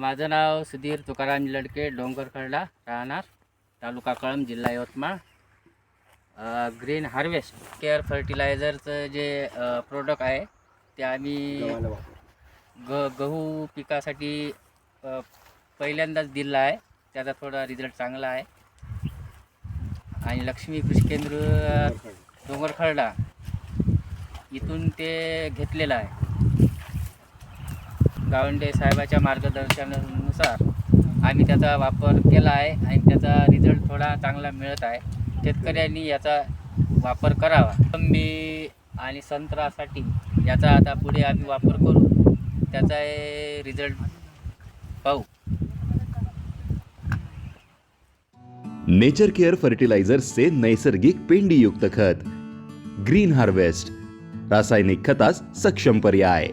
माझं नाव सुधीर तुकाराम लडके डोंगरखडला राहणार तालुका कळम जिल्हा यवतमाळ. ग्रीन हार्वेस्ट केअर फर्टिलायझरचं जे प्रोडक्ट आहे ते आम्ही ग गहू पिकासाठी पहिल्यांदाच दिला आहे. त्याचा थोडा रिझल्ट चांगला आहे. आणि लक्ष्मी कृषी केंद्र डोंगरखडला इथून ते घेतलेलं आहे. गावंडे साहेबाच्या मार्गदर्शनानुसार आम्ही त्याचा वापर केला आहे आणि त्याचा रिझल्ट थोडा चांगला मिळत आहे. शेतकऱ्यांनी याचा वापर करावा. मोसंबी आणि संत्रासाठी याचा आता पुढे आम्ही वापर करू. त्याचा रिझल्ट पाहू. नेचर केअर फर्टिलायझर्सचे नैसर्गिक पेंडीयुक्त खत. ग्रीन हार्वेस्ट रासायनिक खतास सक्षम पर्याय.